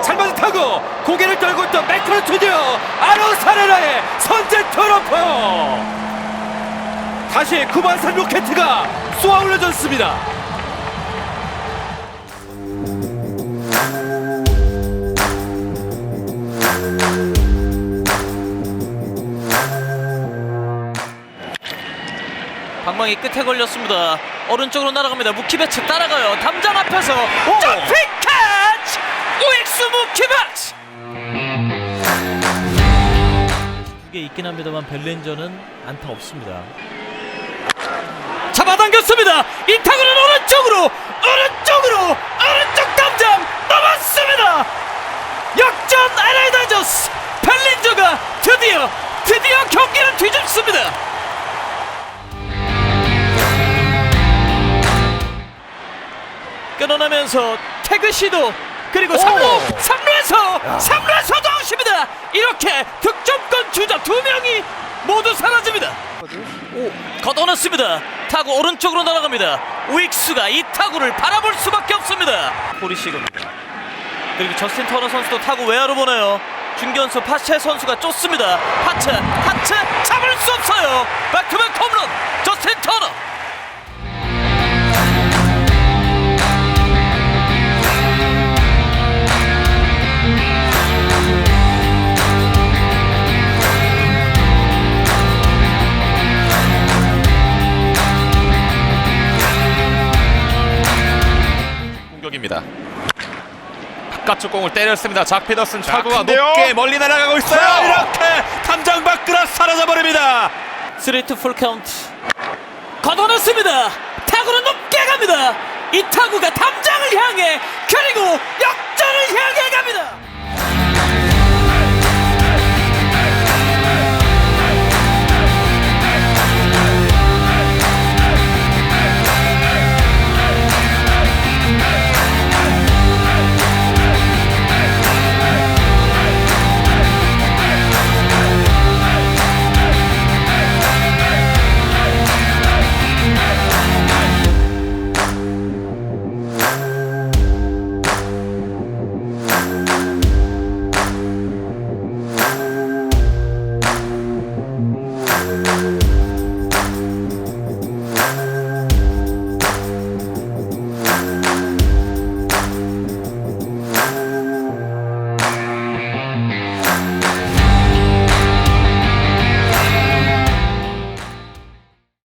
큰 타구 고개를 떨고 있던 투디어 아로사레라의 선제 트로퍼 다시 구반산 로켓트가 쏘아 올려줬습니다 방망이 끝에 걸렸습니다. 오른쪽으로 날아갑니다. 무키배츠 따라가요. 담장 앞에서 점핑! 무키배츠! 두개 있긴 합니다만 벨렌저는 안타 없습니다. 잡아당겼습니다. 이 타구는 오른쪽으로 오른쪽으로 오른쪽 담장 넘었습니다. 역전 LA 다저스 벨린저가 드디어 드디어 경기를 뒤집습니다. 끊어내면서 태그 시도 그리고 3루 3루에서 3루에서 아웃입니다. 이렇게 득점권 주자 두 명이 모두 사라집니다. 오, 걷어냈습니다. 타구 오른쪽으로 날아갑니다. 우익수가 이 타구를 바라볼 수밖에 없습니다. 보리시그입니다. 그리고 저스틴 터너 선수도 타구 외야로 보내요. 중견수 파체 선수가 쫓습니다. 파체, 파체 잡을 수 없어요. 백투백 홈런 저스틴 터너. 공격입니다. 바깥쪽 공을 때렸습니다. 작 피더슨 타구가 큰데요? 높게 멀리 날아가고 있어요. 자, 이렇게 담장 밖으로 사라져 버립니다. 스리트 풀 카운트 걷어냈습니다 타구는 높게 갑니다 이 타구가 담장을 향해 그리고 역전을 향해